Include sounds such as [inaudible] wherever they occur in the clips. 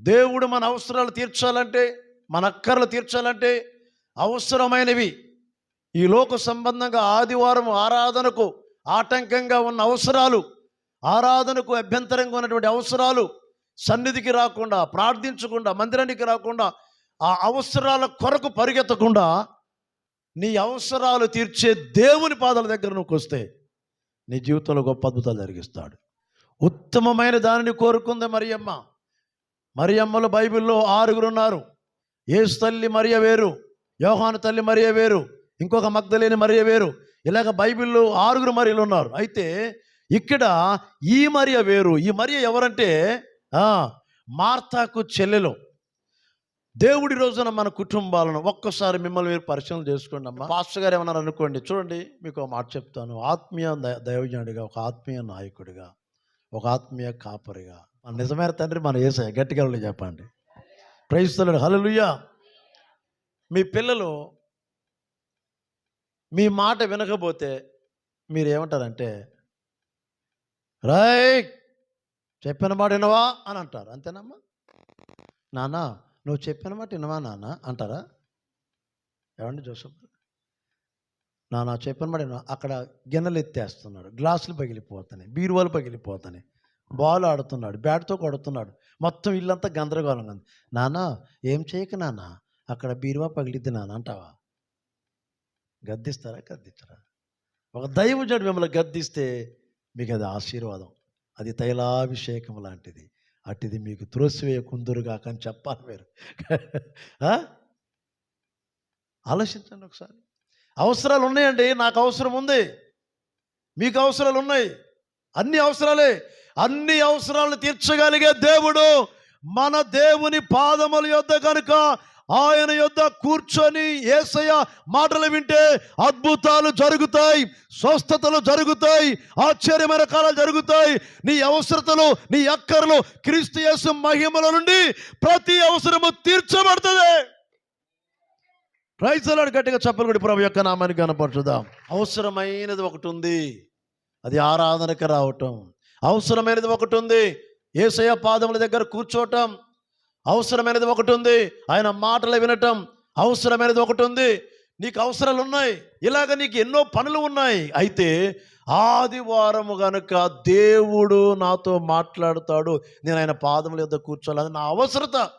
దేవుడు మన అవసరాలు తీర్చాలంటే మన అక్కర్లు తీర్చాలంటే అవసరమైనవి. ఈ లోక సంబంధంగా ఆదివారం ఆరాధనకు ఆటంకంగా ఉన్న అవసరాలు ఆరాధనకు అభ్యంతరంగా ఉన్నటువంటి అవసరాలు సన్నిధికి రాకుండా ప్రార్థించకుండా మందిరానికి రాకుండా ఆ అవసరాల కొరకు పరిగెత్తకుండా నీ అవసరాలు తీర్చే దేవుని పాదాల దగ్గర నువ్వు వస్తే నీ జీవితంలో గొప్ప అద్భుతాలు జరిగిస్తాడు. ఉత్తమమైన దానిని కోరుకుంది మరియమ్మ. మరియమ్మలు బైబిల్లో ఆరుగురు ఉన్నారు ఏసు తల్లి మరియ వేరు యోహాను తల్లి మరియ వేరు ఇంకొక మగ్ధలేని మరియ వేరు. ఇలాగ బైబిల్లో ఆరుగురు మరియలు ఉన్నారు. అయితే ఇక్కడ ఈ మరియ వేరు ఈ మరియ ఎవరంటే మార్తాకు చెల్లెలు. దేవుడి రోజున మన కుటుంబాలను ఒక్కసారి మిమ్మల్ని మీరు పరిశీలన చేసుకోండి అమ్మా. పాస్టర్ గారు ఏమన్నారు అనుకోండి చూడండి మీకు ఒక మాట చెప్తాను. ఆత్మీయ దైవజ్ఞుడిగా ఒక ఆత్మీయ నాయకుడిగా ఒక ఆత్మీయ కాపరిగా మన నిజమైన తండ్రి మన వేసే గట్టిగా చెప్పండి. ప్రైస్తలుడు హలలుయ్యా మీ పిల్లలు మీ మాట వినకపోతే మీరు ఏమంటారంటే రాయ్ చెప్పిన మాట వినవా? అని అంటారు. అంతేనమ్మా? నాన్న నువ్వు చెప్పిన మాట వినవా నాన్న అంటారా? ఏమండి జోసఫ్ నాన్న చెప్పిన మాట వినవా? అక్కడ గిన్నెలు ఎత్తేస్తున్నాడు. గ్లాసులు పగిలిపోతాయి బీరువాలు పగిలిపోతాయి బాల్ ఆడుతున్నాడు బ్యాట్తో కొడుతున్నాడు. మొత్తం ఇల్లంతా గందరగోళంగా ఉంది. నాన్న ఏం చేయక నాన్న అక్కడ బీరువా పగిలిద్ది నాన్న అంటావా? గద్దిస్తారా? గద్దించరా? ఒక దైవజుడు మిమ్మల్ని గద్దిస్తే మీకు అది ఆశీర్వాదం. అది తైలాభిషేకం లాంటిది. అట్టిది మీకు త్రోసివేయ కుందురుగా అని చెప్పాలి మీరు. [laughs] ఆలోచించండి ఒకసారి. అవసరాలు ఉన్నాయండి నాకు అవసరం ఉంది. మీకు అవసరాలు ఉన్నాయి. అన్ని అవసరాలే. అన్ని అవసరాలను తీర్చగలిగే దేవుడు మన దేవుని పాదముల యొద్ద కనుక ఆయన యొద్ద కూర్చొని ఏసయ్య మాటలు వింటే అద్భుతాలు జరుగుతాయి స్వస్థతలు జరుగుతాయి ఆశ్చర్యమైన కాలాలు జరుగుతాయి. నీ అవసరతలు నీ అక్కర్లు క్రీస్తు యేసు మహిమల నుండి ప్రతి అవసరము తీర్చబడుతుంది. రైతులను గట్టిగా చెప్పలు ప్రభు యొక్క నామాన్ని కనపరచుదాం అవసరమైనది ఒకటి ఉంది. అది ఆరాధనకి రావటం. అవసరమైనది ఒకటి ఉంది. ఏసయ్య పాదముల దగ్గర కూర్చోటం అవసరమైనది ఒకటి ఉంది. ఆయన మాటలు వినటం అవసరమైనది ఒకటి ఉంది. నీకు అవసరాలు ఉన్నాయి. ఇలాగ నీకు ఎన్నో పనులు ఉన్నాయి. అయితే ఆదివారము గనుక దేవుడు నాతో మాట్లాడుతాడు. నేను ఆయన పాదముల యొక్క కూర్చోవాలి. అది నా అవసరత.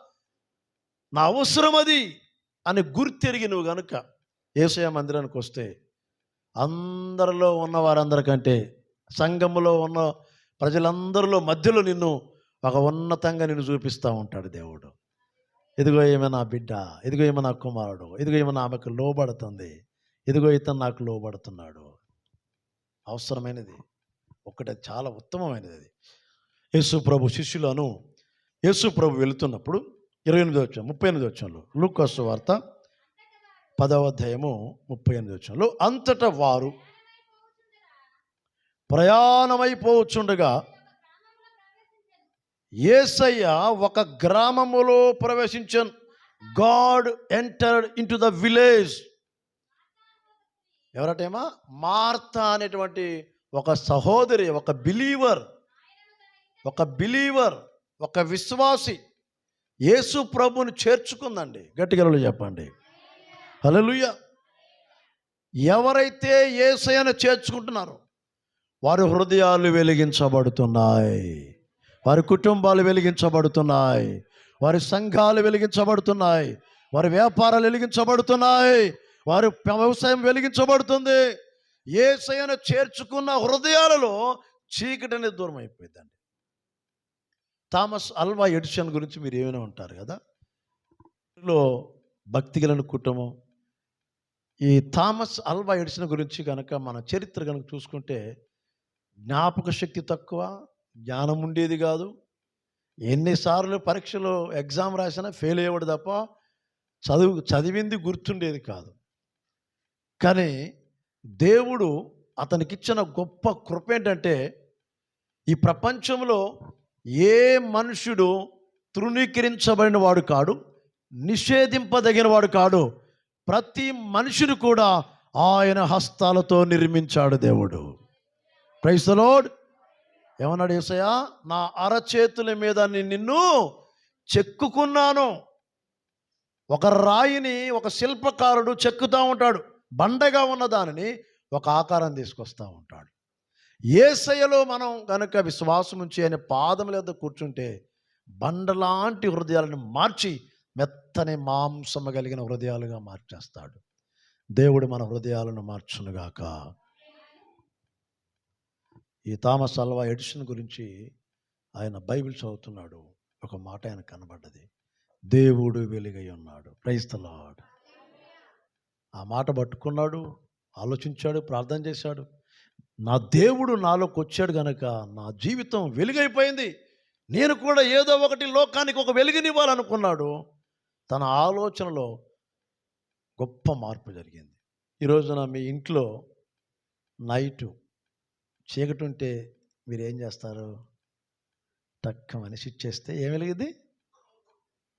నా అవసరం అది అని గుర్తెరిగి నువ్వు గనుక ఏసయ మందిరానికి వస్తే అందరిలో ఉన్న వారందరికంటే సంఘములో ఉన్న ప్రజలందరిలో మధ్యలో నిన్ను ఒక ఉన్నతంగా నిన్ను చూపిస్తూ ఉంటాడు దేవుడు. ఇదిగో ఏమైనా బిడ్డ ఇదిగో ఏమైనా కుమారుడు ఇదిగో ఏమైనా ఆమెకు లోబడుతుంది ఇదిగో ఇతను నాకు లోబడుతున్నాడు. అవసరమైనది. ఒకటే చాలా ఉత్తమమైనది అది. యేసు ప్రభు శిష్యులను యేసు ప్రభు వెళుతున్నప్పుడు ఇరవై ఎనిమిది వచ్చాం ముప్పై ఎనిమిది వచ్చంలో లూకాసు వార్త పదవ అధ్యాయము ముప్పై ఎనిమిది వచ్చంలో అంతటా వారు ప్రయాణమైపోవచ్చుండగా ఏసయ్య ఒక గ్రామములో ప్రవేశించను. God entered into the village. ఎవరటేమా? Martha అనేటువంటి ఒక సహోదరి ఒక బిలీవర్ ఒక బిలీవర్ ఒక విశ్వాసి యేసు ప్రభుని చేర్చుకుందండి. గట్టిగలలు చెప్పండి. హల్లెలూయా. ఎవరైతే ఏసయ్యను చేర్చుకుంటున్నారో వారి హృదయాలు వెలిగించబడుతున్నాయి. వారి కుటుంబాలు వెలిగించబడుతున్నాయి. వారి సంఘాలు వెలిగించబడుతున్నాయి. వారి వ్యాపారాలు వెలిగించబడుతున్నాయి. వారి వ్యవసాయం వెలిగించబడుతుంది. ఏసయ్యను చేర్చుకున్న హృదయాలలో చీకటి అనేది దూరం అయిపోయిందండి. థామస్ అల్వా ఎడిషన్ గురించి మీరు ఏమైనా ఉంటారు కదా? లో భక్తి గలని కుటుంబం. ఈ థామస్ అల్వా ఎడిషన్ గురించి కనుక మన చరిత్ర కనుక చూసుకుంటే జ్ఞాపక శక్తి తక్కువ జ్ఞానం ఉండేది కాదు. ఎన్నిసార్లు పరీక్షలో ఎగ్జామ్ రాసినా ఫెయిల్ అయ్యేవాడు తప్ప చదువు చదివింది గుర్తుండేది కాదు. కానీ దేవుడు అతనికిచ్చిన గొప్ప కృప ఏంటంటే ఈ ప్రపంచంలో ఏ మనుషుడు తృణీకరించబడిన వాడు కాడు నిషేధింపదగిన వాడు కాడు. ప్రతి మనిషిని కూడా ఆయన హస్తాలతో నిర్మించాడు దేవుడు. ప్రైస్ లోడ్ ఏమన్నాడు ఏసయ్య? నా అరచేతుల మీద నిన్ను చెక్కుకున్నాను. ఒక రాయిని ఒక శిల్పకారుడు చెక్కుతూ ఉంటాడు. బండగా ఉన్న దానిని ఒక ఆకారం తీసుకొస్తూ ఉంటాడు. ఏసయ్యలో మనం కనుక విశ్వాసం ఉంచి ఆయన పాదం లేదా కూర్చుంటే బండలాంటి హృదయాలను మార్చి మెత్తని మాంసము కలిగిన హృదయాలుగా మార్చేస్తాడు. దేవుడు మన హృదయాలను మార్చునుగాక. ఈ థామస్ అల్వా ఎడిషన్ గురించి ఆయన బైబిల్ చదువుతున్నాడు. ఒక మాట ఆయన కనబడ్డది. దేవుడు వెలుగై ఉన్నాడు. క్రైస్తలాడ్ ఆ మాట పట్టుకున్నాడు ఆలోచించాడు ప్రార్థన చేశాడు. నా దేవుడు నాలోకి వచ్చాడు గనక నా జీవితం వెలుగైపోయింది. నేను కూడా ఏదో ఒకటి లోకానికి ఒక వెలుగునివ్వాలనుకున్నాడు. తన ఆలోచనలో గొప్ప మార్పు జరిగింది. ఈ రోజున మీ ఇంట్లో నైటు చీకటి ఉంటే మీరు ఏం చేస్తారు? టక్కమని స్విచ్ చేస్తే ఏం వెలిగింది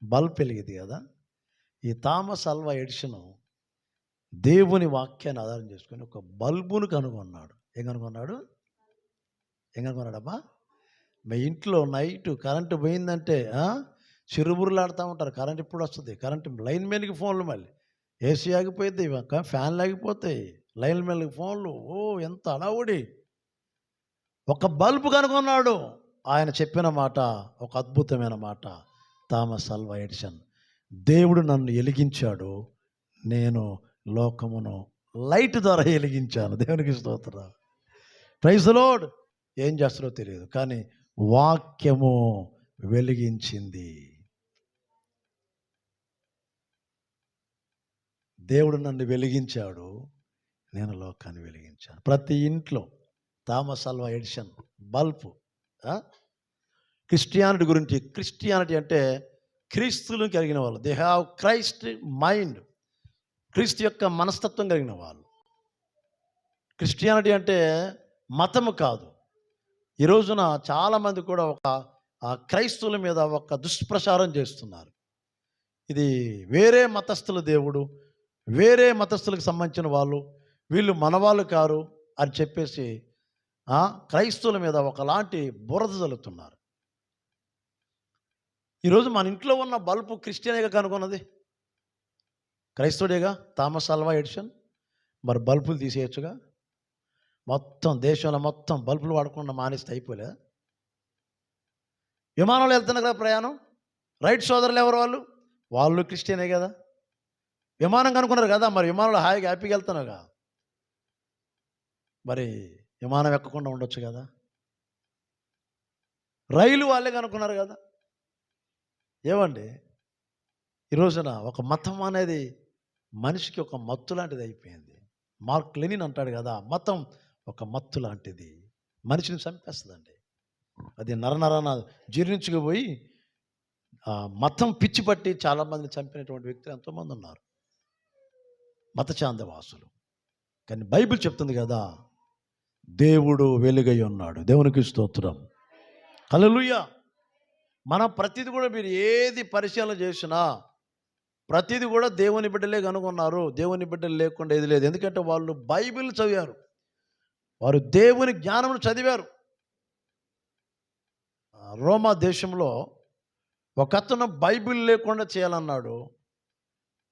బల్బ్ వెలిగింది కదా. ఈ థామస్ అల్వా ఎడిషన్ దేవుని వాక్యాన్ని ఆధారం చేసుకొని ఒక బల్బును కనుగొన్నాడు. ఏం కనుగొన్నాడు? ఏం కనుగొన్నాడమ్మా మీ ఇంట్లో నైట్ కరెంటు పోయిందంటే చిరుబురులాడుతూ ఉంటారు. కరెంట్ ఇప్పుడు వస్తుంది. కరెంట్ లైన్ మెన్కి ఫోన్లు మళ్ళీ. ఏసీ ఆగిపోయింది ఫ్యాన్లు ఆగిపోతాయి. లైన్ మెన్కి ఫోన్లు. ఓ ఎంత అడావుడి. ఒక బల్బు కనుగొన్నాడు. ఆయన చెప్పిన మాట ఒక అద్భుతమైన మాట. థామస్ అల్వా ఎడిషన్ దేవుడు నన్ను ఎలిగించాడు. నేను లోకమును లైట్ ద్వారా వెలిగించాను దేవునికి స్తోత్ర ప్రైజ్ లోడ్ ఏం చేస్తారో తెలియదు కానీ వాక్యము వెలిగించింది. దేవుడు నన్ను వెలిగించాడు. నేను లోకాన్ని వెలిగించాను. ప్రతి ఇంట్లో Thomas Alva Edison bulb Christianity గురించి క్రిస్టియానిటీ అంటే క్రీస్తులు కలిగిన వాళ్ళు. దే హ్యావ్ క్రైస్ట్ మైండ్ క్రీస్తు యొక్క మనస్తత్వం కలిగిన వాళ్ళు. క్రిస్టియానిటీ అంటే మతము కాదు. ఈ రోజున చాలామంది కూడా ఒక క్రైస్తవుల మీద ఒక దుష్ప్రచారం చేస్తున్నారు. ఇది వేరే మతస్థుల దేవుడు వేరే మతస్థులకు సంబంధించిన వాళ్ళు వీళ్ళు మనవాళ్ళు కారు అని చెప్పేసి క్రైస్తవుల మీద ఒకలాంటి బురద చల్లుతున్నారు ఈరోజు మన ఇంట్లో ఉన్న బల్బు క్రిస్టియనేగా కనుగొన్నది. క్రైస్తవుడేగా? థామస్ అల్వా ఎడిషన్ మరి బల్బులు తీసేయచ్చుగా? మొత్తం దేశంలో మొత్తం బల్బులు వాడకుండా మానేస్తే అయిపోలే విమానంలో వెళ్తున్నారు కదా ప్రయాణం? రైట్ సోదరులు ఎవరు వాళ్ళు? వాళ్ళు క్రిస్టియనే కదా. విమానం కనుక్కున్నారు కదా మరి విమానంలో హాయిగా హ్యాపీగా వెళ్తున్నావుగా మరి విమానం ఎక్కకుండా ఉండొచ్చు కదా? రైలు వాళ్ళే కనుక్కున్నారు కదా? ఏమండి? ఈ రోజున ఒక మతం అనేది మనిషికి ఒక మత్తు లాంటిది అయిపోయింది. మార్క్ లెనిన్ అంటాడు కదా మతం ఒక మత్తు లాంటిది. మనిషిని చంపేస్తుందండి. అది నరనరన జీర్ణించుకుపోయి మతం పిచ్చి పట్టి చాలామందిని చంపినటువంటి వ్యక్తులు ఎంతోమంది ఉన్నారు. మత చాందవాసులు. కానీ బైబిల్ చెప్తుంది కదా దేవుడు వెలుగై ఉన్నాడు. దేవునికి స్తోత్రం. హల్లెలూయా! మనం ప్రతిది కూడా మీరు ఏది పరిశీలన చేసినా ప్రతిది కూడా దేవుని బిడ్డలే కనుగొన్నారు. దేవుని బిడ్డలు లేకుండా ఏది లేదు. ఎందుకంటే వాళ్ళు బైబిల్ చదివారు. వారు దేవుని జ్ఞానం చదివారు. రోమా దేశంలో ఒకతను బైబిల్ లేకుండా చేయాలన్నాడు.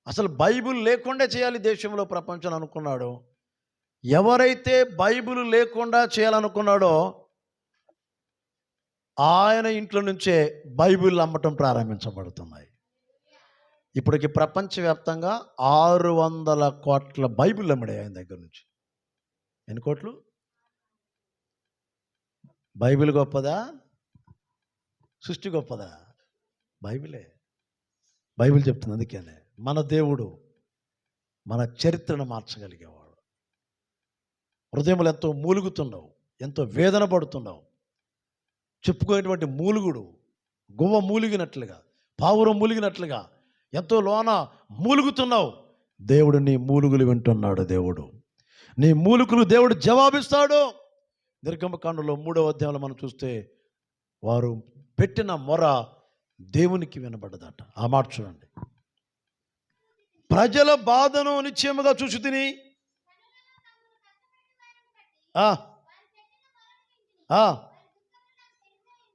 అసలు బైబిల్ లేకుండా చేయాలి దేశంలో ప్రపంచం అనుకున్నాడు. ఎవరైతే బైబిల్ లేకుండా చేయాలనుకున్నాడో ఆయన ఇంట్లో నుంచే బైబిల్ అమ్మటం ప్రారంభించబడుతున్నాయి. ఇప్పటికి ప్రపంచవ్యాప్తంగా ఆరు వందల కోట్ల బైబిల్ అమ్మడే ఆయన దగ్గర నుంచి. ఎన్ని కోట్లు? బైబిల్ గొప్పదా? సృష్టి గొప్పదా? బైబిలే. బైబిల్ చెప్తుంది అందుకనే. మన దేవుడు మన చరిత్రను మార్చగలిగేవాడు. హృదయములు ఎంతో మూలుగుతున్నావు ఎంతో వేదన పడుతున్నావు. చెప్పుకునేటువంటి మూలుగుడు గువ్వ మూలిగినట్లుగా పావురం మూలిగినట్లుగా ఎంతో లోన మూలుగుతున్నావు. దేవుడు నీ మూలుగులు వింటున్నాడు దేవుడు. నీ మూలుగులు దేవుడు జవాబిస్తాడు. నిర్గమకాండలో మూడవ అధ్యాయంలో మనం చూస్తే వారు పెట్టిన మొర దేవునికి వినబడ్డదట ఆ మాట చూడండి. ప్రజల బాధను నిశ్చయముగా చూసి తిని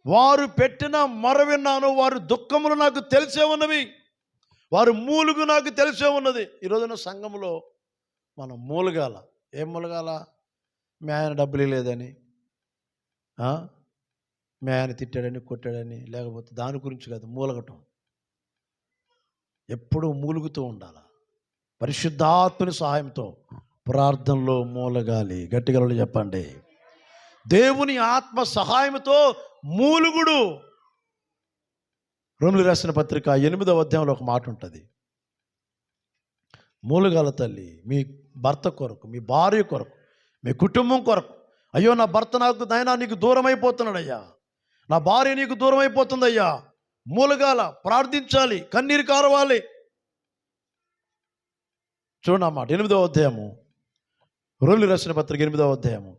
వారు పెట్టిన మొర విన్నాను వారు దుఃఖములు నాకు తెలిసే ఉన్నవి. వారు మూలుగు నాకు తెలిసే ఉన్నది. ఈ రోజున సంఘంలో మనం మూలగాల. ఏం మూలగాల? మీ ఆయన డబ్బులు లేదని మీ ఆయన తిట్టాడని కొట్టాడని లేకపోతే దాని గురించి కాదు మూలగటం. ఎప్పుడూ మూలుగుతూ ఉండాలి. పరిశుద్ధాత్మని సహాయంతో. ప్రార్థనలో మూలగాలి. గట్టిగా చెప్పండి. దేవుని ఆత్మ సహాయంతో మూలుగుడు. రోమిలి రాసిన పత్రిక ఎనిమిదవ అధ్యాయంలో ఒక మాట ఉంటుంది. మూలుగాల తల్లి మీ భర్త కొరకు మీ భార్య కొరకు మీ కుటుంబం కొరకు అయ్యో నా భర్త నాకు నాయనా నీకు దూరం అయిపోతున్నాడయ్యా నా భార్య నీకు దూరం అయిపోతుందయ్యా మూలగాల ప్రార్థించాలి కన్నీరు కారవాలి. చూడండి అన్నమాట ఎనిమిదవ అధ్యాయము. రోమిలి రాసిన పత్రిక ఎనిమిదవ అధ్యాయము.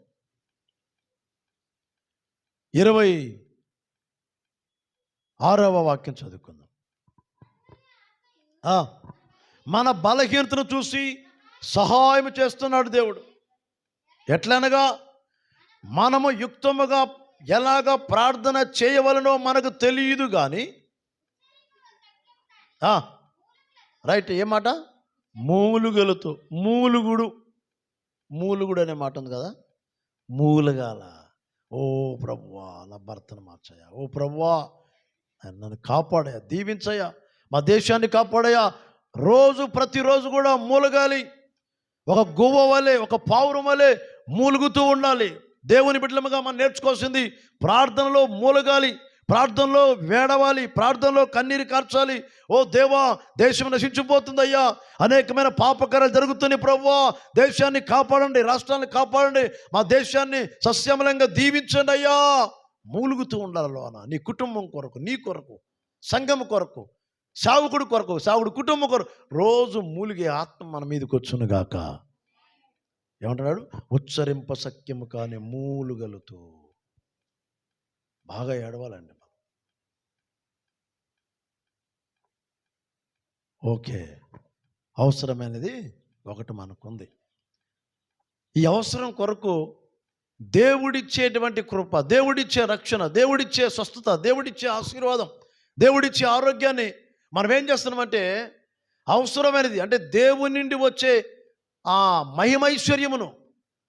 ఇరవై ఆరవ వాక్యం చదువుకుందాం. మన బలహీనతను చూసి సహాయం చేస్తున్నాడు దేవుడు. ఎట్లనగా మనము యుక్తముగా ఎలాగ ప్రార్థన చేయవలనో మనకు తెలియదు కానీ రైట్ ఏ మాట? మూలుగుడు. మూలుగుడు అనే మాట ఉంది కదా? మూలగాల. ఓ ప్రభువా నా భర్తను మార్చయ్యా. ఓ ప్రభువా నన్ను కాపాడయా దీవించయా మా దేశాన్ని కాపాడయా రోజు ప్రతిరోజు కూడా మూలగాలి. ఒక గువ్వ వలె ఒక పావురం వలె మూలుగుతూ ఉండాలి. దేవుని బిడ్డలముగా మనం నేర్చుకోవాల్సింది ప్రార్థనలో మూలగాలి. ప్రార్థనలో వేడవాలి ప్రార్థనలో కన్నీరు కార్చాలి. ఓ దేవా దేశం నశించిపోతుందయ్యా. అనేకమైన పాపకరాలు జరుగుతున్నాయి ప్రభువా దేశాన్ని కాపాడండి రాష్ట్రాన్ని కాపాడండి. మా దేశాన్ని సస్యమలంగా దీవించండి అయ్యా. మూలుగుతూ ఉండాలి లోన. నీ కుటుంబం కొరకు నీ కొరకు సంఘం కొరకు సావుకుడు కొరకు సావుడు కుటుంబం కొరకు. రోజు మూలిగే ఆత్మ మన మీదకి వచ్చునుగాక ఏమంటున్నాడు? ఉచ్చరింప సఖ్యము కాని మూలుగలుతూ. బాగా ఏడవాలండి మనం ఓకే. అవసరమైనది ఒకటి మనకుంది. ఈ అవసరం కొరకు దేవుడిచ్చేటువంటి కృప దేవుడిచ్చే రక్షణ దేవుడిచ్చే స్వస్థత దేవుడిచ్చే ఆశీర్వాదం దేవుడిచ్చే ఆరోగ్యాన్ని మనం ఏం చేస్తున్నామంటే అవసరమైనది అంటే దేవుని నుండి వచ్చే ఆ మహిమైశ్వర్యమును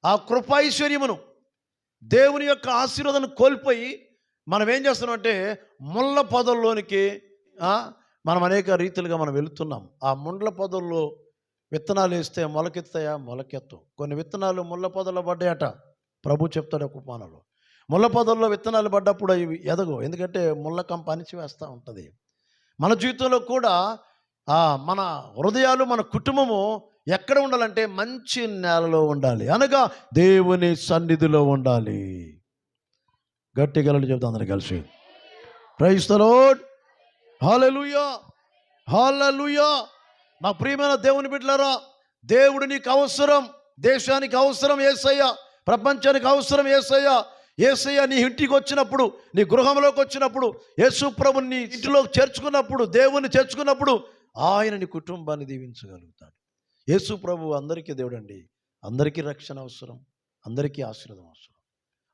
ఆ కృపాైశ్వర్యమును దేవుని యొక్క ఆశీర్వాదం కోల్పోయి మనం ఏం చేస్తున్నామంటే ముళ్ళ పొదల్లోనికి మనం అనేక రీతిలుగా మనం వెళుతున్నాం. ఆ ముండ్ల పొదల్లో విత్తనాలు వేస్తే మొలకెత్తాయా మొలకెత్తు. కొన్ని విత్తనాలు ముళ్ళ పొదల్లో పడ్డాయట. ప్రభు చెప్తాడు ఉపమానంలో ముళ్ళ పొదల్లో విత్తనాలు పడ్డప్పుడు అవి ఎదగవు. ఎందుకంటే ముళ్ళ కంప అణిచివేస్తూ ఉంటుంది. మన జీవితంలో కూడా మన హృదయాలు మన కుటుంబము ఎక్కడ ఉండాలంటే మంచి నేలలో ఉండాలి. అనగా దేవుని సన్నిధిలో ఉండాలి. గట్టి గలలు చెప్తాం అందరు కలిసి. క్రైస్తలోడ్ హాలెలుయా హాలెలుయా నా ప్రియమైన దేవుని బిడ్డలరా దేవుడు నీకు అవసరం దేశానికి అవసరం ఏసయ్య ప్రపంచానికి అవసరం ఏసయ్యా. ఏసయ్య నీ ఇంటికి వచ్చినప్పుడు నీ గృహంలోకి వచ్చినప్పుడు యేసుప్రభుని నీ ఇంటిలోకి చేర్చుకున్నప్పుడు దేవుని చేర్చుకున్నప్పుడు ఆయన నీ కుటుంబాన్ని దీవించగలుగుతాడు. యేసుప్రభు అందరికీ అందరికీ దేవుడండి. అందరికీ రక్షణ అవసరం అందరికీ ఆశీర్వాదం అవసరం.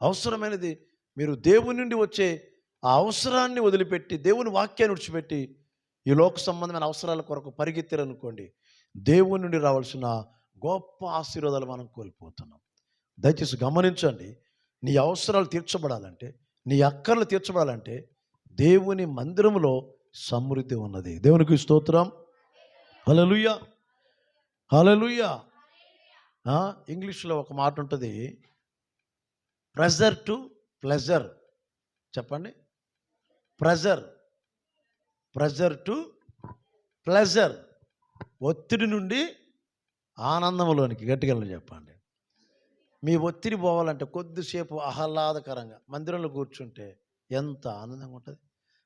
అవసరమైనది మీరు దేవుని నుండి వచ్చే ఆ అవసరాన్ని వదిలిపెట్టి దేవుని వాక్యాన్ని విడిచిపెట్టి ఈ లోక సంబంధమైన అవసరాల కొరకు పరిగెత్తారనుకోండి దేవుని నుండి రావాల్సిన గొప్ప ఆశీర్వాదాలు మనం కోల్పోతున్నాం. దయచేసి గమనించండి నీ అవసరాలు తీర్చబడాలంటే నీ అక్కర్లు తీర్చబడాలంటే దేవుని మందిరంలో సమృద్ధి ఉన్నది. దేవునికి స్తోత్రం. హలలుయ హలలుయ ఇంగ్లీష్లో ఒక మాట ఉంటుంది ప్రెజర్ టు ప్లెజర్. చెప్పండి. ప్రెజర్. Pressure to pleasure. ఒత్తిడి నుండి ఆనందంలోనికి గట్టిగా చెప్పండి. మీ ఒత్తిడి పోవాలంటే కొద్దిసేపు ఆహ్లాదకరంగా మందిరంలో కూర్చుంటే ఎంత ఆనందంగా ఉంటుంది.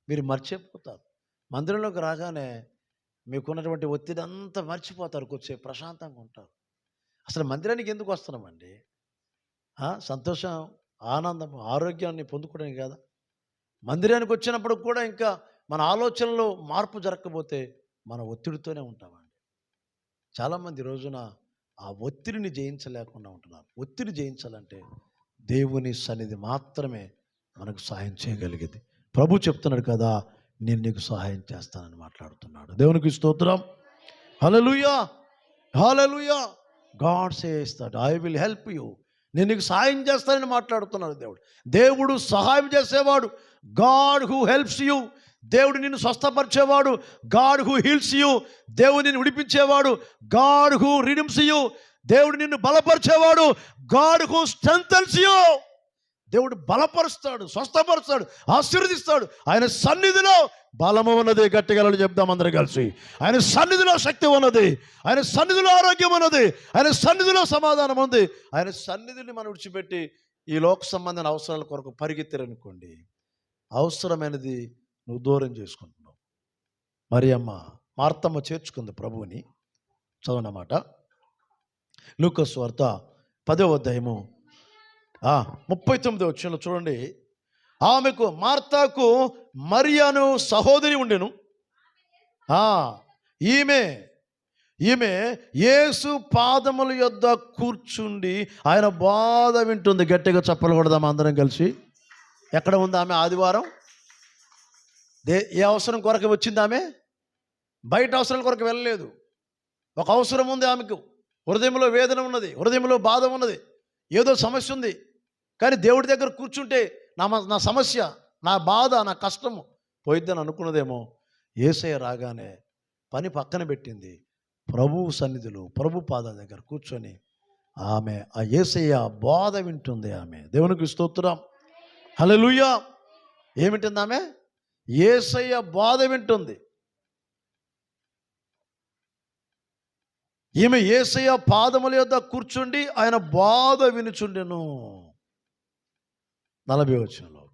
మీరు మర్చిపోతారు. మందిరంలోకి రాగానే మీకున్నటువంటి ఒత్తిడి అంతా మర్చిపోతారు కొద్దిసేపు ప్రశాంతంగా ఉంటారు. అసలు మందిరానికి ఎందుకు వస్తున్నామండి? సంతోషం ఆనందం ఆరోగ్యాన్ని పొందుకోవడానికి కదా? మందిరానికి వచ్చినప్పుడు కూడా ఇంకా మన ఆలోచనలో మార్పు జరగకపోతే మన ఒత్తిడితోనే ఉంటామండి. చాలామంది రోజున ఆ ఒత్తిడిని జయించలేకుండా ఉంటున్నారు. ఒత్తిడి జయించాలంటే దేవుని సన్నిధి మాత్రమే మనకు సహాయం చేయగలిగేది. ప్రభు చెప్తున్నాడు కదా నేను నీకు సహాయం చేస్తానని మాట్లాడుతున్నాడు. దేవునికి స్తోత్రం. Hallelujah hallelujah God says that I will help you. నేను నీకు సహాయం చేస్తానని మాట్లాడుతున్నాడు దేవుడు. దేవుడు సహాయం చేసేవాడు. గాడ్ హూ హెల్ప్స్ యూ దేవుడు నిన్ను స్వస్థపరిచేవాడు. గాడ్ హూ హీల్స్ యూ దేవుడు నిన్ను విడిపించేవాడు. గాడ్ హూ రిడిమ్స్ యూ దేవుడు నిన్ను బలపరిచేవాడు. గాడ్ హూ స్ట్రెంథన్స్ యూ దేవుడు బలపరుస్తాడు స్వస్థపరుస్తాడు ఆశీర్వదిస్తాడు. ఆయన సన్నిధిలో బలము ఉన్నది గట్టిగలని చెప్దాం అందరం కలిసి. ఆయన సన్నిధిలో శక్తి ఉన్నది ఆయన సన్నిధిలో ఆరోగ్యం ఉన్నది ఆయన సన్నిధిలో సమాధానం ఉంది. ఆయన సన్నిధిని మనం విడిచిపెట్టి ఈ లోక సంబంధమైన అవసరాల కొరకు పరిగెత్తారనుకోండి. అవసరమైనది నువ్వు దూరం చేసుకుంటున్నావు. మరి అమ్మ మార్తమ్మ చేర్చుకుంది ప్రభువుని. చదవనమాట. లూకస్ వార్త పదో అధ్యాయము. ముప్పై తొమ్మిది వచ్చిన చూడండి. ఆమెకు మార్తాకు మరియాను సహోదరి ఉండెను. ఈమె ఈమె యేసు పాదముల యొద్ద కూర్చుండి ఆయన బాధ వింటుంది. గట్టిగా చెప్పలు కొడదాం అందరం కలిసి? ఎక్కడ ఉంది ఆమె ఆదివారం? దే ఏ అవసరం కొరకు వచ్చింది ఆమె? బయట అవసరం కొరకు వెళ్ళలేదు. ఒక అవసరం ఉంది ఆమెకు. హృదయంలో వేదన ఉన్నది హృదయంలో బాధ ఉన్నది ఏదో సమస్య ఉంది. కానీ దేవుడి దగ్గర కూర్చుంటే నా నా సమస్య నా బాధ నా కష్టము పోయిద్దని అనుకున్నదేమో. ఏసయ్య రాగానే పని పక్కన పెట్టింది. ప్రభువు సన్నిధిలో ప్రభు పాదాల దగ్గర కూర్చొని ఆమె ఆ ఏసయ్య బాధ వింటుంది ఆమె. దేవునికి స్తోత్రం. హల్లెలూయా. ఏమిటింది ఆమె? ఏసయ్య బాధ వింటుంది. ఈమె ఏసయ్య పాదముల యొద్ద కూర్చుండి ఆయన బాధ వినుచుండెను. నలభై వచ్చంలో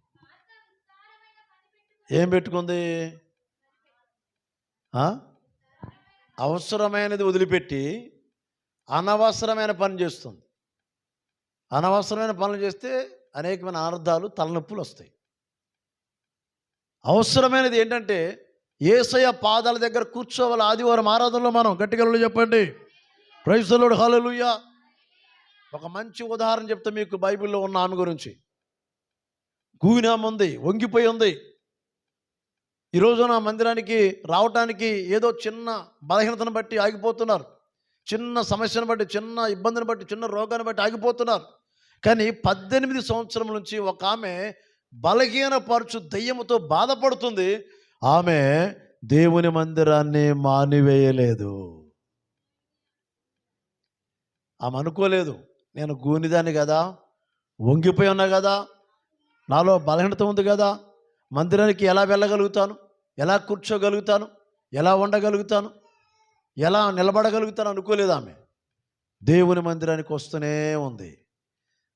ఏం పెట్టుకుంది? అవసరమైనది వదిలిపెట్టి అనవసరమైన పని చేస్తుంది. అనవసరమైన పనులు చేస్తే అనేకమైన అనర్థాలు తలనొప్పులు వస్తాయి అవసరమైనది ఏంటంటే ఏసయ్య పాదాల దగ్గర కూర్చోవాలి. ఆదివారం ఆరాధనలో మనం గట్టిగలు చెప్పండి. ప్రైజలోడు హల్లెలూయా ఒక మంచి ఉదాహరణ చెప్తే మీకు బైబిల్లో ఉన్న ఆమె గురించి. గూనామ ఉంది వంగిపోయి ఉంది. ఈరోజు నా మందిరానికి రావటానికి ఏదో చిన్న బలహీనతను బట్టి ఆగిపోతున్నారు. చిన్న సమస్యను బట్టి చిన్న ఇబ్బందిని బట్టి చిన్న రోగాన్ని బట్టి ఆగిపోతున్నారు. కానీ పద్దెనిమిది సంవత్సరం నుంచి ఒక ఆమె బలహీనపరచు దయ్యముతో బాధపడుతుంది. ఆమె దేవుని మందిరాన్ని మానివేయలేదు. ఆమె అనుకోలేదు నేను గూనిదాన్ని కదా వంగిపోయి ఉన్నా కదా నాలో బలహీనత ఉంది కదా మందిరానికి ఎలా వెళ్ళగలుగుతాను ఎలా కూర్చోగలుగుతాను ఎలా ఉండగలుగుతాను ఎలా నిలబడగలుగుతాను అనుకోలేదు ఆమె. దేవుని మందిరానికి వస్తూనే ఉంది.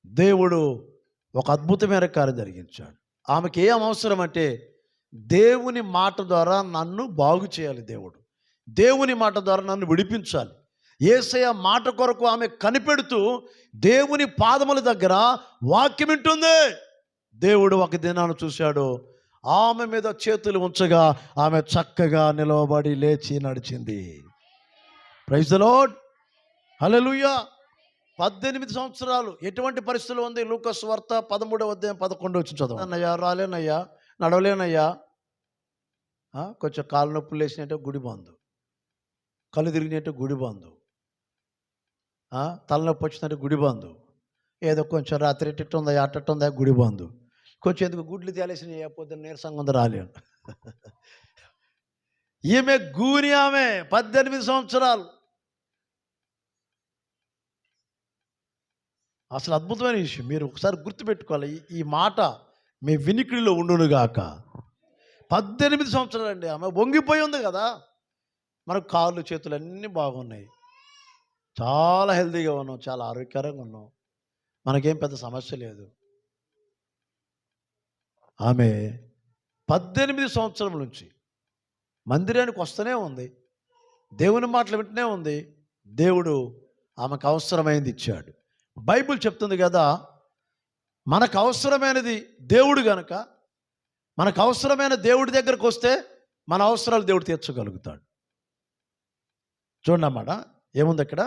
దేవుడు ఒక అద్భుతమైన కార్యం జరిగించాడు. ఆమెకి ఏం అవసరం అంటే దేవుని మాట ద్వారా నన్ను బాగు చేయాలి దేవుడు. దేవుని మాట ద్వారా నన్ను విడిపించాలి. ఏసయ మాట కొరకు ఆమె కనిపెడుతూ దేవుని పాదముల దగ్గర వాక్యం ఉంటుంది దేవుడు ఒక దినాన్ని చూశాడు ఆమె మీద చేతులు ఉంచగా ఆమె చక్కగా నిలవబడి లేచి నడిచింది. ప్రైజ్ లోడ్ హల్లెలూయా పద్దెనిమిది సంవత్సరాలు ఎటువంటి పరిస్థితులు ఉంది? లూకస్ వార్త పదమూడవ అధ్యాయం పదకొండు వచ్చి చదువు. అన్నయ్యా రాలేనయ్యా నడవలేనయ్యా. కొంచెం కాలు నొప్పులు లేచినట్టు గుడి బాందు. కళ్ళు తిరిగినట్టు గుడి బాందు. తలనొప్పి వచ్చినట్టు గుడి బాందు. ఏదో కొంచెం రాత్రి ఎట్టు ఉందా అట్టట్టు ఉందా గుడి బాందు. కొంచెం ఎందుకు గుడ్లు తేలేసిన పొద్దున్న నీరసంగా ఉంది రాలేను. ఈమె గూని ఆమె పద్దెనిమిది సంవత్సరాలు. అసలు అద్భుతమైన విషయం. మీరు ఒకసారి గుర్తుపెట్టుకోవాలి. ఈ- మాట మీ వినికిడిలో ఉండునుగాక పద్దెనిమిది సంవత్సరాలు అండి ఆమె. వంగిపోయి ఉంది కదా. మనకు కాళ్ళు చేతులు అన్నీ బాగున్నాయి. చాలా హెల్తీగా ఉన్నాం. చాలా ఆరోగ్యకరంగా ఉన్నాం. మనకేం పెద్ద సమస్య లేదు. ఆమె పద్దెనిమిది సంవత్సరం నుంచి మందిరానికి వస్తూనే ఉంది. దేవుని మాటలు వింటూనే ఉంది. దేవుడు ఆమెకు అవసరమైంది ఇచ్చాడు. బైబిల్ చెప్తుంది కదా మనకు అవసరమైనది దేవుడు గనక మనకు అవసరమైన దేవుడి దగ్గరకు వస్తే మన అవసరాలు దేవుడు తీర్చగలుగుతాడు. చూడండి అన్నమాట ఏముంది అక్కడ?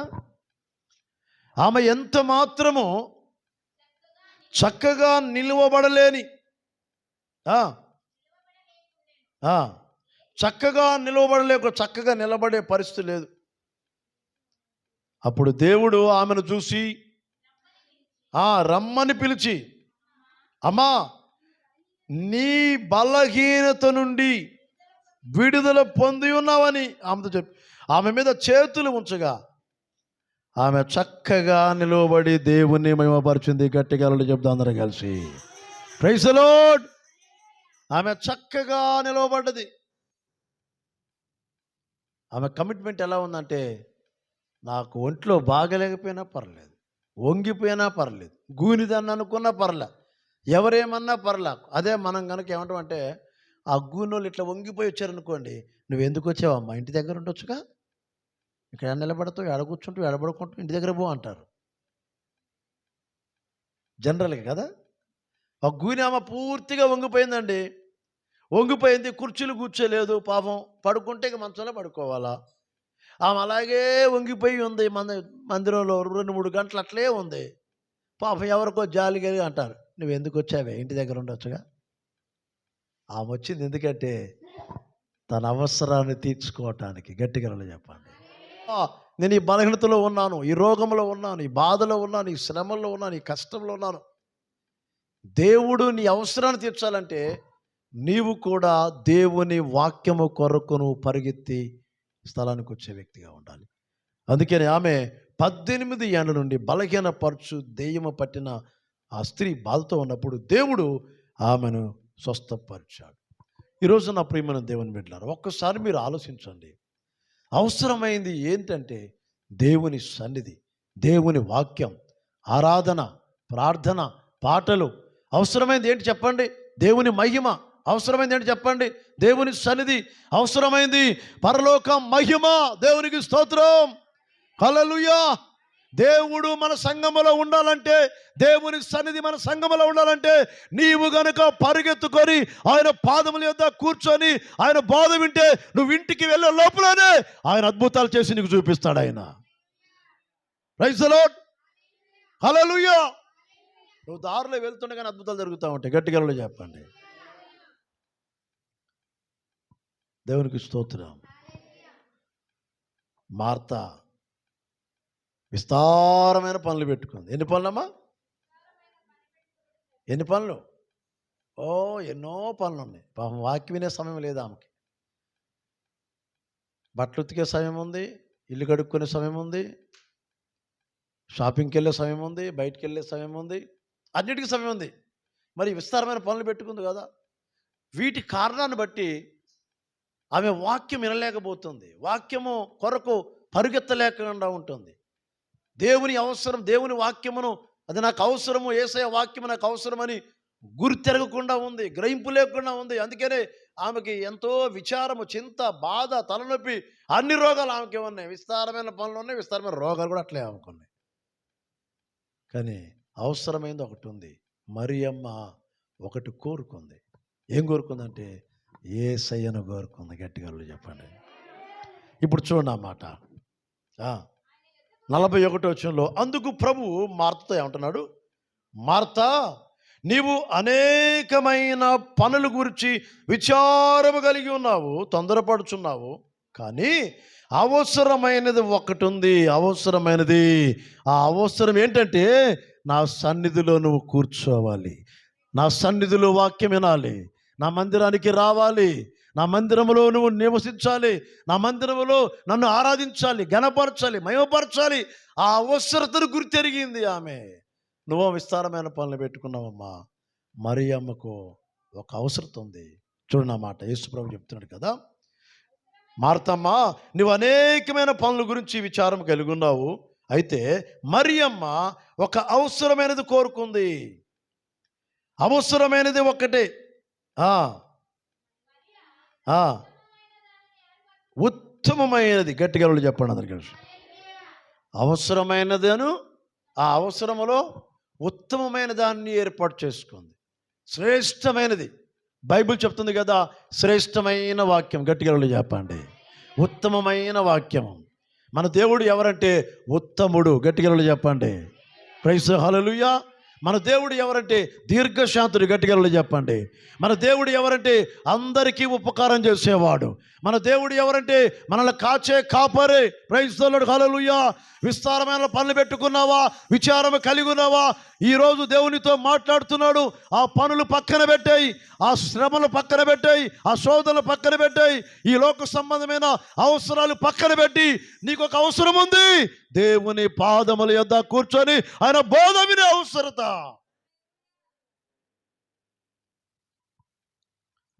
ఆమె ఎంత మాత్రము చక్కగా నిలువబడలేని చక్కగా నిలవబడలేక చక్కగా నిలబడే పరిస్థితి లేదు. అప్పుడు దేవుడు ఆమెను చూసి రమ్మని పిలిచి అమ్మా నీ బలహీనత నుండి విడుదల పొంది ఉన్నావని ఆమెతో చెప్పి ఆమె మీద చేతులు ఉంచగా ఆమె చక్కగా నిలవబడి దేవుణ్ణి మహిమపరిచింది గట్టిగా చెప్తా అందరం కలిసి. ప్రైసలోడ్ ఆమె చక్కగా నిలవబడ్డది. ఆమె కమిట్మెంట్ ఎలా ఉందంటే నాకు ఒంట్లో బాగలేకపోయినా పర్లేదు. వంగిపోయినా పర్లేదు గూనిదని అనుకున్నా పర్లే ఎవరేమన్నా పర్లే. అదే మనం కనుక ఏమంటామంటే ఆ గూనోళ్ళు ఇట్లా వంగిపోయి వచ్చారనుకోండి నువ్వు ఎందుకు వచ్చావమ్మా ఇంటి దగ్గర ఉండొచ్చుగా? ఇక్కడ నిలబడతావు? ఎడ కూర్చుంటూ ఎడబడుకుంటూ ఇంటి దగ్గర పో అంటారు. జనరల్గా కదా? ఆ గూనామ పూర్తిగా వంగిపోయిందండి. వంగిపోయింది కుర్చీలు కూర్చోలేదు పాపం. పడుకుంటే ఇక మంచంలో పడుకోవాలా? ఆమె అలాగే వంగిపోయి ఉంది. మన మందిరంలో రెండు మూడు గంటలు అట్లే ఉంది. పాపం ఎవరికో జాలిగా అంటారు. నువ్వు ఎందుకు వచ్చావే? ఇంటి దగ్గర ఉండొచ్చుగా? ఆమె వచ్చింది. ఎందుకంటే తన అవసరాన్ని తీర్చుకోవటానికి గట్టిగా చెప్పండి. నేను ఈ బలహీనతలో ఉన్నాను. ఈ రోగంలో ఉన్నాను. ఈ బాధలో ఉన్నాను. ఈ శ్రమల్లో ఉన్నాను. ఈ కష్టంలో ఉన్నాను. దేవుడు నీ అవసరాన్ని తీర్చాలంటే నీవు కూడా దేవుని వాక్యము కొరకు నువ్వు పరిగెత్తి స్థలానికి వచ్చే వ్యక్తిగా ఉండాలి. అందుకని ఆమె పద్దెనిమిది ఏళ్ళ నుండి బలహీనపరచు దెయ్యము పట్టిన ఆ స్త్రీ బాధతో ఉన్నప్పుడు దేవుడు ఆమెను స్వస్థపరిచాడు. ఈరోజు నా ప్రియమైన దేవుని బిడ్డలారు ఒక్కసారి మీరు ఆలోచించండి. అవసరమైంది ఏంటంటే దేవుని సన్నిధి దేవుని వాక్యం ఆరాధన ప్రార్థన పాటలు. అవసరమైంది ఏంటి చెప్పండి? దేవుని మహిమ. అవసరమైంది ఏంటి చెప్పండి? దేవుని సన్నిధి అవసరమైంది. పరలోక మహిమ దేవునికి స్తోత్రం. కలలుయా దేవుడు మన సంఘములో ఉండాలంటే దేవుని సన్నిధి మన సంఘములో ఉండాలంటే నీవు గనుక పరిగెత్తుకొని ఆయన పాదముల యొక్క కూర్చొని ఆయన బాధ వింటే నువ్వు ఇంటికి వెళ్ళే లోపలనే ఆయన అద్భుతాలు చేసి నీకు చూపిస్తాడు ఆయన. రైస్ లోడ్ నువ్వు దారిలో వెళ్తుండగానే అద్భుతాలు జరుగుతూ ఉంటాయి. గట్టిగా చెప్పండి. దేవునికి స్తోత్రం. మార్త విస్తారమైన పనులు పెట్టుకుంది. ఎన్ని పనులమ్మా? ఎన్ని పనులు? ఓ ఎన్నో పనులు ఉన్నాయి పాపం వాక్యం వినే సమయం లేదు ఆమెకి. బట్టలు ఉతికే సమయం ఉంది ఇల్లు కడుక్కునే సమయం ఉంది షాపింగ్కి వెళ్ళే సమయం ఉంది బయటికి వెళ్ళే సమయం ఉంది అన్నిటికీ సమయం ఉంది. మరి విస్తారమైన పనులు పెట్టుకుంది కదా. వీటి కారణాన్ని బట్టి ఆమె వాక్యం వినలేకపోతుంది. వాక్యము కొరకు పరుగెత్తలేకుండా ఉంటుంది. దేవుని అవసరం దేవుని వాక్యమును అది నాకు అవసరము ఏసయ వాక్యము నాకు అవసరమని గుర్తెరగకుండా ఉంది గ్రహింపు లేకుండా ఉంది. అందుకనే ఆమెకి ఎంతో విచారము చింత బాధ తలనొప్పి అన్ని రోగాలు ఆమెకి ఉన్నాయి. విస్తారమైన పనులు ఉన్నాయి విస్తారమైన రోగాలు కూడా అట్లే ఆమెకున్నాయి కానీ అవసరమైంది ఒకటి ఉంది. మరియమ్మ ఒకటి కోరుకుంది. ఏం కోరుకుందంటే ఏ సయ్యను కోరుకుంది గట్టిగా చెప్పండి. ఇప్పుడు చూడండి అన్నమాట నలభై ఒకటో వచ్చంలో అందుకు ప్రభు మార్తతో ఏమంటున్నాడు? మార్త నీవు అనేకమైన పనుల గురించి విచారము కలిగి ఉన్నావు తొందరపడుచున్నావు కానీ అవసరమైనది ఒకటి ఉంది అవసరమైనది. ఆ అవసరం ఏంటంటే నా సన్నిధిలో నువ్వు కూర్చోవాలి నా సన్నిధిలో వాక్యం వినాలి నా మందిరానికి రావాలి. నా మందిరములో నువ్వు నివసించాలి. నా మందిరములో నన్ను ఆరాధించాలి ఘనపరచాలి మయమపరచాలి ఆ అవసరతను గుర్తెరిగింది ఆమె. నువ్వు విస్తారమైన పనులు పెట్టుకున్నావమ్మా. మరి అమ్మకు ఒక అవసరత ఉంది. చూడు నా మాట. యేసుప్రభు చెప్తున్నాడు కదా. మార్తమ్మ నువ్వు అనేకమైన పనుల గురించి విచారం కలిగి ఉన్నావు. అయితే మరియమ్మ ఒక అవసరమైనది కోరుకుంది. అవసరమైనది ఒకటే. ఉత్తమమైనది గట్టిగా వాళ్ళు చెప్పండి అందరికీ అవసరమైనదను ఆ అవసరములో ఉత్తమమైన దాన్ని ఏర్పాటు చేసుకుంది. శ్రేష్టమైనది. బైబిల్ చెప్తుంది కదా శ్రేష్టమైన వాక్యం. గట్టిగా వాళ్ళు చెప్పండి. ఉత్తమమైన వాక్యం. మన దేవుడు ఎవరంటే ఉత్తముడు. గట్టిగా వాళ్ళు చెప్పండి. ప్రైస్ హలలుయా మన దేవుడు ఎవరంటే దీర్ఘశాంతుడు గట్టిగా చెప్పండి. మన దేవుడు ఎవరంటే అందరికీ ఉపకారం చేసేవాడు. మన దేవుడు ఎవరంటే మనల్ని కాచే కాపరే. ప్రైస్తోడు హలలుయ్యా విస్తారమైన పనులు పెట్టుకున్నావా? విచారం కలిగి ఉన్నావా? ఈరోజు దేవునితో మాట్లాడుతున్నాడు. ఆ పనులు పక్కన పెట్టాయి. ఆ శ్రమలు పక్కన పెట్టాయి. ఆ శోధనలు పక్కన పెట్టాయి. ఈ లోక సంబంధమైన అవసరాలు పక్కన పెట్టి నీకు ఒక అవసరం ఉంది. దేవుని పాదముల యొద్ద కూర్చొని ఆయన బోధ వినే అవసరత.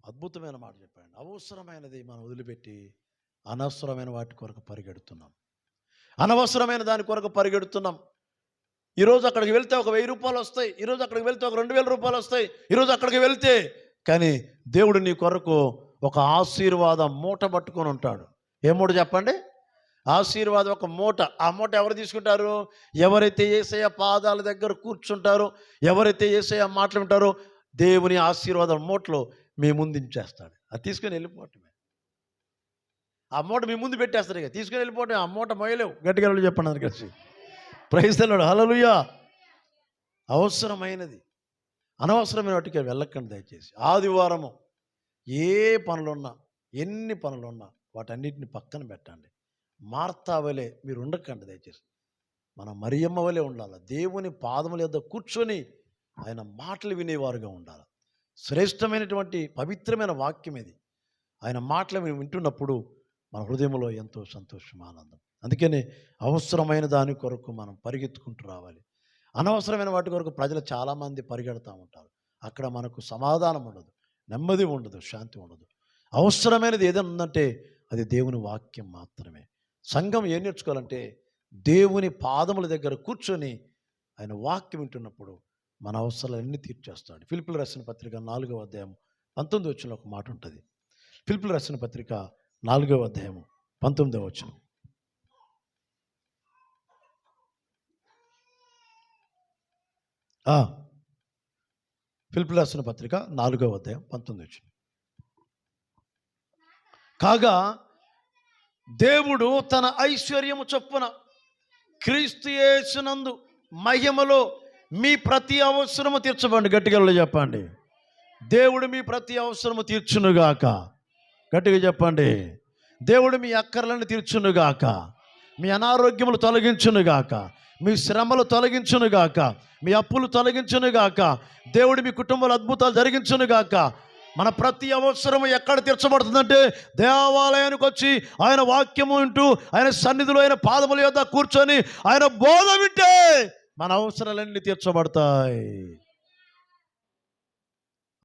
అద్భుతమైన మాట చెప్పాడు. అవసరమైనది మనం వదిలిపెట్టి అనవసరమైన వాటి కొరకు పరిగెడుతున్నాం. అనవసరమైన దాని కొరకు పరిగెడుతున్నాం. ఈరోజు అక్కడికి వెళ్తే ఒక వెయ్యి రూపాయలు వస్తాయి ఈరోజు అక్కడికి వెళ్తే ఒక రెండు వేల రూపాయలు వస్తాయి ఈరోజు అక్కడికి వెళ్తే కానీ దేవుడు నీ కొరకు ఒక ఆశీర్వాదం మూట పట్టుకొని ఉంటాడు. ఏ మూట చెప్పండి? ఆశీర్వాదం ఒక మూట. ఆ మూట ఎవరు తీసుకుంటారు? ఎవరైతే ఏసయ్య పాదాల దగ్గర కూర్చుంటారో ఎవరైతే ఏసయ్య మాటలు దేవుని ఆశీర్వాదం మూటలో మీ ముందుంచేస్తాడు అది తీసుకొని వెళ్ళిపోవటమే. ఆ మూట మీ ముందు పెట్టేస్తాడు ఇక. తీసుకొని వెళ్ళిపోవటం ఆ మూట మొయ్యలేవు. గట్టిగా చెప్పండి కలిసి ప్రయత్నాడు హలలుయా అవసరమైనది అనవసరమైన వాటికి వెళ్ళకండి దయచేసి. ఆదివారము ఏ పనులున్నా ఎన్ని పనులున్నా వాటన్నిటిని పక్కన పెట్టండి. మార్తా వలె మీరు ఉండకండి దయచేసి. మన మరియమ్మ వలె ఉండాలి? దేవుని పాదముల యొద్ద కూర్చొని ఆయన మాటలు వినేవారుగా ఉండాలి? శ్రేష్టమైనటువంటి పవిత్రమైన వాక్యం ఇది ఆయన మాటలు మేము వింటున్నప్పుడు మన హృదయంలో ఎంతో సంతోషం ఆనందం. అందుకని అవసరమైన దాని కొరకు మనం పరిగెత్తుకుంటూ రావాలి. అనవసరమైన వాటి కొరకు ప్రజలు చాలామంది పరిగెడతా ఉంటారు. అక్కడ మనకు సమాధానం ఉండదు నెమ్మది ఉండదు శాంతి ఉండదు. అవసరమైనది ఏదైనా ఉందంటే అది దేవుని వాక్యం మాత్రమే. సంఘం ఏం నేర్చుకోవాలంటే దేవుని పాదముల దగ్గర కూర్చొని ఆయన వాక్యం వింటున్నప్పుడు మన అవసరాలన్నీ తీర్చేస్తాడు. ఫిలిపిల్ రచన పత్రిక నాలుగవ అధ్యాయం పంతొమ్మిది వచ్చిన ఒక మాట ఉంటుంది. ఫిలిపిల్ రచన పత్రిక నాలుగవ అధ్యాయం పంతొమ్మిదవ వచ్చిన ఫిలిపిల్ రాసిన పత్రిక నాలుగవ అధ్యాయం పంతొమ్మిది వచ్చింది. కాగా దేవుడు తన ఐశ్వర్యము చొప్పున క్రీస్తు యేసునందు మహిమలో మీ ప్రతి అవసరము తీర్చబండి గట్టిగా చెప్పండి? దేవుడు మీ ప్రతి అవసరము తీర్చునుగాక గట్టిగా చెప్పండి. దేవుడు మీ అక్కర్లను తీర్చునుగాక మీ అనారోగ్యములు తొలగించునుగాక మీ శ్రమలు తొలగించునుగాక మీ అప్పులు తొలగించునుగాక దేవుడు మీ కుటుంబంలో అద్భుతాలు జరిగించునుగాక మన ప్రతి అవసరము ఎక్కడ తీర్చబడుతుందంటే దేవాలయానికి వచ్చి ఆయన వాక్యము వింటూ ఆయన సన్నిధిలో ఆయన పాదముల యొద్ద కూర్చొని ఆయన బోధ వింటే మన అవసరాలన్నీ తీర్చబడతాయి.